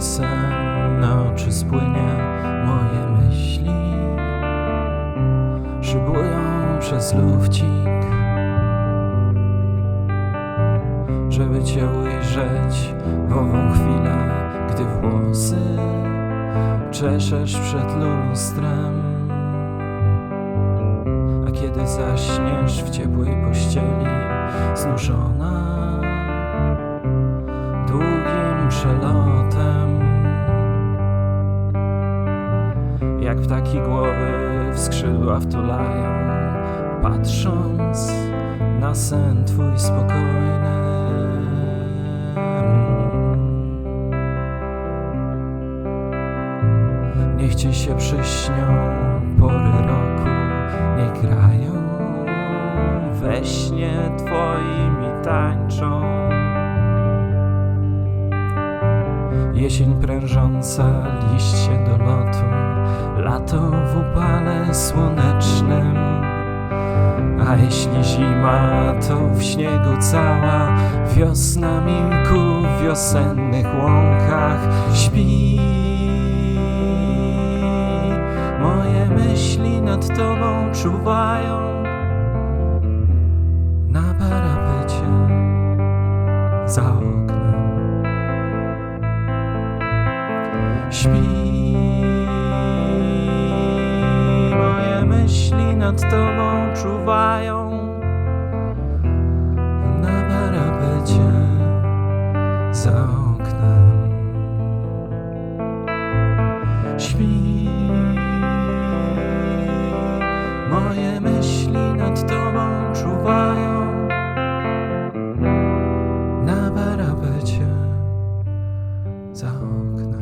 sen na oczy spłynie moje myśli. Szybują przez lufcik Żeby cię ujrzeć w ową chwilę Gdy włosy czeszesz przed lustrem. A kiedy zaśniesz w ciepłej pościeli Znużona przelotem Jak ptaki głowy w skrzydła wtulają Patrząc na sen twój spokojny. Niech ci się przyśnią pory roku Niech grają we śnie twoim i tańczą Jesień prężąca liście do lotu Lato w upale słonecznym. A jeśli zima, to w śniegu cała Wiosna milku w wiosennych łąkach Śpi. Moje myśli nad tobą czuwają Na parapecie. Za Śpi moje myśli nad tobą czuwają na parapecie za oknem. Śpi moje myśli nad tobą czuwają na parapecie za oknem.